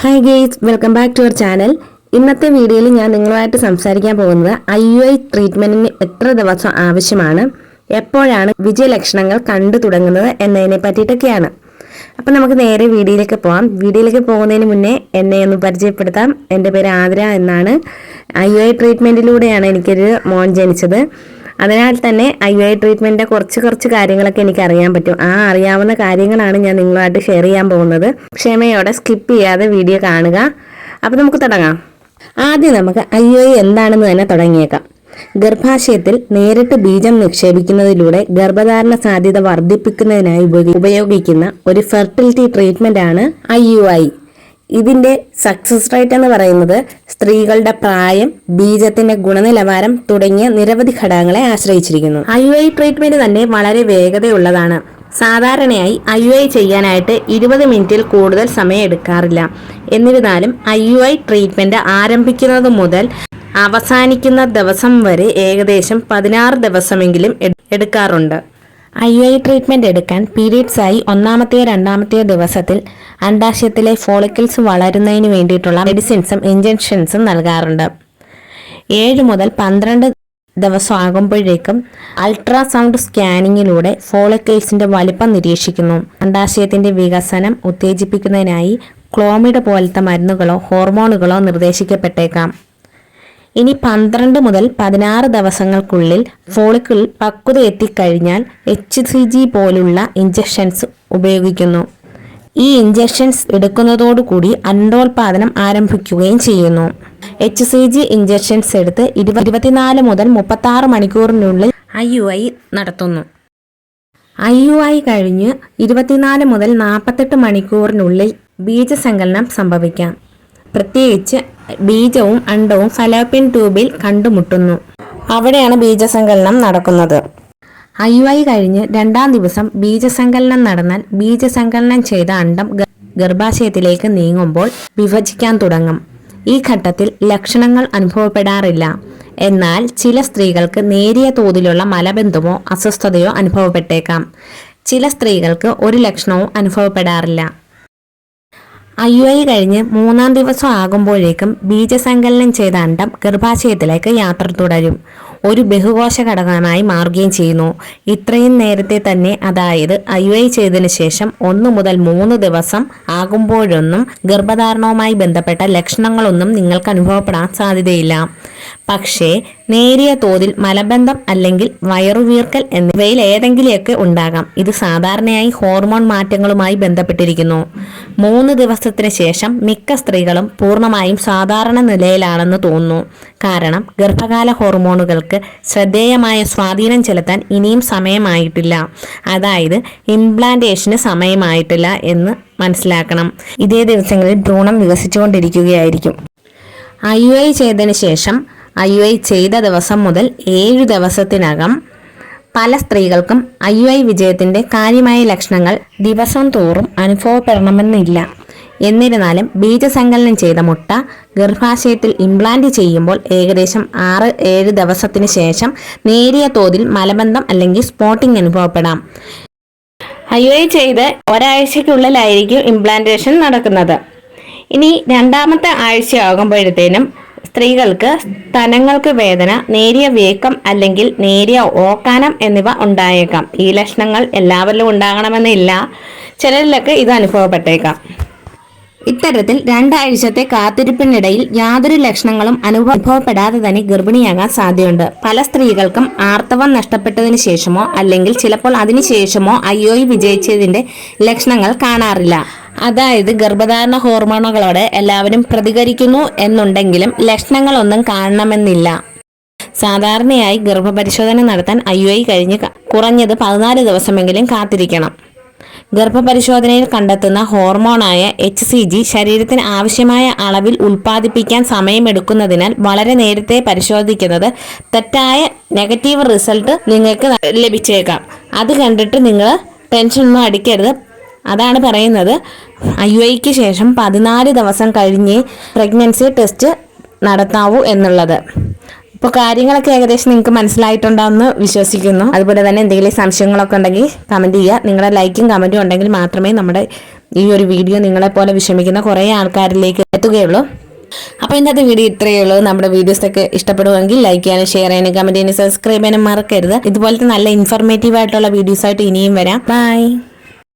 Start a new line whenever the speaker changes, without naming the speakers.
Hi guys welcome back to our channel ഇന്നത്തെ വീഡിയോയിൽ ഞാൻ നിങ്ങളുമായിട്ട് സംസാരിക്കാൻ പോകുന്നത് ഐ യു ഐ ട്രീറ്റ്മെന്റിന് എത്ര ദിവസം ആവശ്യമാണ് എപ്പോഴാണ് വിജയലക്ഷണങ്ങൾ കണ്ടു തുടങ്ങുന്നത് എന്നതിനെ പറ്റിയിട്ടൊക്കെയാണ്. അപ്പം നമുക്ക് നേരെ വീഡിയോയിലേക്ക് പോകാം വീഡിയോയിലേക്ക് പോകുന്നതിന് മുന്നേ എന്നെ ഒന്ന് പരിചയപ്പെടുത്താം. എന്റെ പേര് ആതിര എന്നാണ്. ഐ യു ഐ ട്രീറ്റ്മെന്റിലൂടെയാണ് എനിക്കൊരു മോൻ ജനിച്ചത്. അതിനാൽ തന്നെ ഐ ഐ ട്രീറ്റ്മെന്റിന്റെ കുറച്ച് കുറച്ച് കാര്യങ്ങളൊക്കെ എനിക്ക് അറിയാൻ പറ്റും. ആ അറിയാവുന്ന കാര്യങ്ങളാണ് ഞാൻ നിങ്ങളുമായിട്ട് ഷെയർ ചെയ്യാൻ പോകുന്നത്. ക്ഷമയോടെ സ്കിപ്പ് ചെയ്യാതെ വീഡിയോ കാണുക. അപ്പോൾ നമുക്ക് തുടങ്ങാം. ആദ്യം നമുക്ക് ഐ ഒ ഐ എന്താണെന്ന് തന്നെ തുടങ്ങിയേക്കാം. ഗർഭാശയത്തിൽ നേരിട്ട് ബീജം നിക്ഷേപിക്കുന്നതിലൂടെ ഗർഭധാരണ സാധ്യത വർദ്ധിപ്പിക്കുന്നതിനായി ഉപയോഗിക്കുന്ന ഒരു ഫെർട്ടിലിറ്റി ട്രീറ്റ്മെന്റ് ആണ് ഐ യു ഐ ഇതിന്റെ സക്സസ് റേറ്റ് എന്ന് പറയുന്നത് സ്ത്രീകളുടെ പ്രായം ബീജത്തിന്റെ ഗുണനിലവാരം തുടങ്ങിയ നിരവധി ഘടകങ്ങളെ ആശ്രയിച്ചിരിക്കുന്നു. ഐ ഐ ട്രീറ്റ്മെന്റ് തന്നെ വളരെ വേഗതയുള്ളതാണ്. സാധാരണയായി ഐ യു ഐ ചെയ്യാനായിട്ട് ഇരുപത് മിനിറ്റിൽ കൂടുതൽ സമയം എടുക്കാറില്ല. എന്നിരുന്നാലും ഐ യു ഐ ട്രീറ്റ്മെന്റ് ആരംഭിക്കുന്നത് മുതൽ അവസാനിക്കുന്ന ദിവസം വരെ ഏകദേശം പതിനാറ് ദിവസമെങ്കിലും എട്- എടുക്കാറുണ്ട്. ഐ ഐ ട്രീറ്റ്മെന്റ് എടുക്കാൻ പീരീഡ്സായി ഒന്നാമത്തെയോ രണ്ടാമത്തെയോ ദിവസത്തിൽ അണ്ടാശയത്തിലെ ഫോളിക്കിൾസ് വളരുന്നതിന് വേണ്ടിയിട്ടുള്ള മെഡിസിൻസും ഇഞ്ചക്ഷൻസും നൽകാറുണ്ട്. ഏഴ് മുതൽ പന്ത്രണ്ട് ദിവസം ആകുമ്പോഴേക്കും അൾട്രാസൗണ്ട് സ്കാനിങ്ങിലൂടെ ഫോളിക്കിൾസിന്റെ വലിപ്പം നിരീക്ഷിക്കുന്നു. അണ്ടാശയത്തിന്റെ വികസനം ഉത്തേജിപ്പിക്കുന്നതിനായി ക്ലോമിഡ് പോലത്തെ മരുന്നുകളോ ഹോർമോണുകളോ നിർദ്ദേശിക്കപ്പെട്ടേക്കാം. ഇനി പന്ത്രണ്ട് മുതൽ പതിനാറ് ദിവസങ്ങൾക്കുള്ളിൽ ഫോളിക്കിൾ പക്വത എത്തിക്കഴിഞ്ഞാൽ എച്ച് സി ജി പോലുള്ള ഇഞ്ചക്ഷൻസ് ഉപയോഗിക്കുന്നു. ഈ ഇഞ്ചക്ഷൻസ് എടുക്കുന്നതോടുകൂടി അണ്ടോൽപാദനം ആരംഭിക്കുകയും ചെയ്യുന്നു. എച്ച് സി ജി ഇഞ്ചക്ഷൻസ് എടുത്ത് ഇരുപ- ഇരുപത്തിനാല് മുതൽ മുപ്പത്തി ആറ് മണിക്കൂറിനുള്ളിൽ ഐ യു ഐ നടത്തുന്നു. ഐ യു ഐ കഴിഞ്ഞ് ഇരുപത്തിനാല് മുതൽ നാൽപ്പത്തെട്ട് മണിക്കൂറിനുള്ളിൽ ബീജസങ്കലനം സംഭവിക്കാം. പ്രത്യേകിച്ച് ബീജവും അണ്ടവും ഫലോപ്പിൻ ട്യൂബിൽ കണ്ടുമുട്ടുന്നു. അവിടെയാണ് ബീജസങ്കലനം നടക്കുന്നത്. ഐ വൈ കഴിഞ്ഞ് രണ്ടാം ദിവസം ബീജസങ്കലനം നടന്നാൽ ബീജസങ്കലനം ചെയ്ത അണ്ടം ഗർഭാശയത്തിലേക്ക് നീങ്ങുമ്പോൾ വിഭജിക്കാൻ തുടങ്ങും. ഈ ഘട്ടത്തിൽ ലക്ഷണങ്ങൾ അനുഭവപ്പെടാറില്ല. എന്നാൽ ചില സ്ത്രീകൾക്ക് നേരിയ തോതിലുള്ള മലബന്ധമോ അസ്വസ്ഥതയോ അനുഭവപ്പെട്ടേക്കാം. ചില സ്ത്രീകൾക്ക് ഒരു ലക്ഷണവും അനുഭവപ്പെടാറില്ല. ഐ ഐ കഴിഞ്ഞ് മൂന്നാം ദിവസം ആകുമ്പോഴേക്കും ബീജസങ്കലനം ചെയ്ത അണ്ടം ഗർഭാശയത്തിലേക്ക് യാത്ര തുടരും. ഒരു ബഹുകോശ ഘടകമായി മാറുകയും ചെയ്യുന്നു. ഇത്രയും നേരത്തെ തന്നെ അതായത് ഐ ഐ ചെയ്തതിന് ശേഷം ഒന്ന് മുതൽ മൂന്ന് ദിവസം ആകുമ്പോഴൊന്നും ഗർഭധാരണവുമായി ബന്ധപ്പെട്ട ലക്ഷണങ്ങളൊന്നും നിങ്ങൾക്ക് അനുഭവപ്പെടാൻ സാധ്യതയില്ല. പക്ഷേ നേരിയ തോതിൽ മലബന്ധം അല്ലെങ്കിൽ വയറുവീർക്കൽ എന്നിവയിൽ ഏതെങ്കിലുമൊക്കെ ഉണ്ടാകാം. ഇത് സാധാരണയായി ഹോർമോൺ മാറ്റങ്ങളുമായി ബന്ധപ്പെട്ടിരിക്കുന്നു. മൂന്ന് ദിവസത്തിന് ശേഷം മിക്ക സ്ത്രീകളും പൂർണമായും സാധാരണ നിലയിലാണെന്ന് തോന്നുന്നു. കാരണം ഗർഭകാല ഹോർമോണുകൾക്ക് ശ്രദ്ധേയമായ സ്വാധീനം ചെലുത്താൻ ഇനിയും സമയമായിട്ടില്ല. അതായത് ഇംപ്ലാന്റേഷന് സമയമായിട്ടില്ല എന്ന് മനസ്സിലാക്കണം. ഇതേ ദിവസങ്ങളിൽ ഭ്രൂണം വികസിച്ചുകൊണ്ടിരിക്കുകയായിരിക്കും ഐ യു ഐ ചെയ്തതിന് ശേഷം ഐ യു ഐ ചെയ്ത ദിവസം മുതൽ ഏഴു ദിവസത്തിനകം പല സ്ത്രീകൾക്കും ഐ യു ഐ വിജയത്തിന്റെ കാര്യമായ ലക്ഷണങ്ങൾ ദിവസം തോറും അനുഭവപ്പെടണമെന്നില്ല. എന്നിരുന്നാലും ബീജസങ്കലനം ചെയ്ത മുട്ട ഗർഭാശയത്തിൽ ഇംപ്ലാന്റ് ചെയ്യുമ്പോൾ ഏകദേശം ആറ് ഏഴ് ദിവസത്തിന് ശേഷം നേരിയ തോതിൽ മലബന്ധം അല്ലെങ്കിൽ സ്പോട്ടിംഗ് അനുഭവപ്പെടാം. ഐ യു ഐ ചെയ്ത് ഒരാഴ്ചയ്ക്കുള്ളിലായിരിക്കും ഇംപ്ലാന്റേഷൻ നടക്കുന്നത്. ഇനി രണ്ടാമത്തെ ആഴ്ച ആഴ്ചയാകുമ്പോഴത്തേനും സ്ത്രീകൾക്ക് സ്തനങ്ങൾക്ക് വേദന നേരിയ വീക്കം അല്ലെങ്കിൽ നേരിയ ഓക്കാനം എന്നിവ ഉണ്ടായേക്കാം. ഈ ലക്ഷണങ്ങൾ എല്ലാവരിലും ഉണ്ടാകണമെന്നില്ല. ചിലരിലൊക്കെ ഇത് അനുഭവപ്പെട്ടേക്കാം. ഇത്തരത്തിൽ രണ്ടാഴ്ചത്തെ കാത്തിരിപ്പിനിടയിൽ യാതൊരു ലക്ഷണങ്ങളും അനുഭവപ്പെടാതെ തന്നെ ഗർഭിണിയാകാൻ സാധ്യതയുണ്ട്. പല സ്ത്രീകൾക്കും ആർത്തവം നഷ്ടപ്പെട്ടതിന് ശേഷമോ അല്ലെങ്കിൽ ചിലപ്പോൾ അതിനുശേഷമോ അയ്യോയി വിജയിച്ചതിന്റെ ലക്ഷണങ്ങൾ കാണാറില്ല. അതായത് ഗർഭധാരണ ഹോർമോണുകളോട് എല്ലാവരും പ്രതികരിക്കുന്നു എന്നുണ്ടെങ്കിലും ലക്ഷണങ്ങളൊന്നും കാണണമെന്നില്ല. സാധാരണയായി ഗർഭപരിശോധന നടത്താൻ ഐ ഐ കഴിഞ്ഞ് കുറഞ്ഞത് പതിനാല് ദിവസമെങ്കിലും കാത്തിരിക്കണം. ഗർഭപരിശോധനയിൽ കണ്ടെത്തുന്ന ഹോർമോണായ എച്ച് സി ജി ശരീരത്തിന് ആവശ്യമായ അളവിൽ ഉൽപ്പാദിപ്പിക്കാൻ സമയമെടുക്കുന്നതിനാൽ വളരെ നേരത്തെ പരിശോധിക്കുന്നത് തെറ്റായ നെഗറ്റീവ് റിസൾട്ട് നിങ്ങൾക്ക് ലഭിച്ചേക്കാം. അത് കണ്ടിട്ട് നിങ്ങൾ ടെൻഷനൊന്നും അടിക്കരുത്. അതാണ് പറയുന്നത്. യു ഐക്ക് ശേഷം പതിനാല് ദിവസം കഴിഞ്ഞ് പ്രഗ്നൻസി ടെസ്റ്റ് നടത്താവൂ എന്നുള്ളത്. ഇപ്പോൾ കാര്യങ്ങളൊക്കെ ഏകദേശം നിങ്ങൾക്ക് മനസ്സിലായിട്ടുണ്ടാവുമെന്ന് വിശ്വസിക്കുന്നു. അതുപോലെ തന്നെ എന്തെങ്കിലും സംശയങ്ങളൊക്കെ ഉണ്ടെങ്കിൽ കമന്റ് ചെയ്യുക. നിങ്ങളുടെ ലൈക്കും കമന്റും ഉണ്ടെങ്കിൽ മാത്രമേ നമ്മുടെ ഈ ഒരു വീഡിയോ നിങ്ങളെപ്പോലെ വിഷമിക്കുന്ന കുറേ ആൾക്കാരിലേക്ക് എത്തുകയുള്ളൂ. അപ്പോൾ ഇന്നത്തെ വീഡിയോ ഇത്രയേ ഉള്ളൂ. നമ്മുടെ വീഡിയോസൊക്കെ ഇഷ്ടപ്പെടുമെങ്കിൽ ലൈക്ക് ചെയ്യാനും ഷെയർ ചെയ്യാനും കമന്റ് ചെയ്യാനും സബ്സ്ക്രൈബ് ചെയ്യാനും മറക്കരുത്. ഇതുപോലത്തെ നല്ല ഇൻഫോർമേറ്റീവ് ആയിട്ടുള്ള വീഡിയോസായിട്ട് ഇനിയും വരാം. ബൈ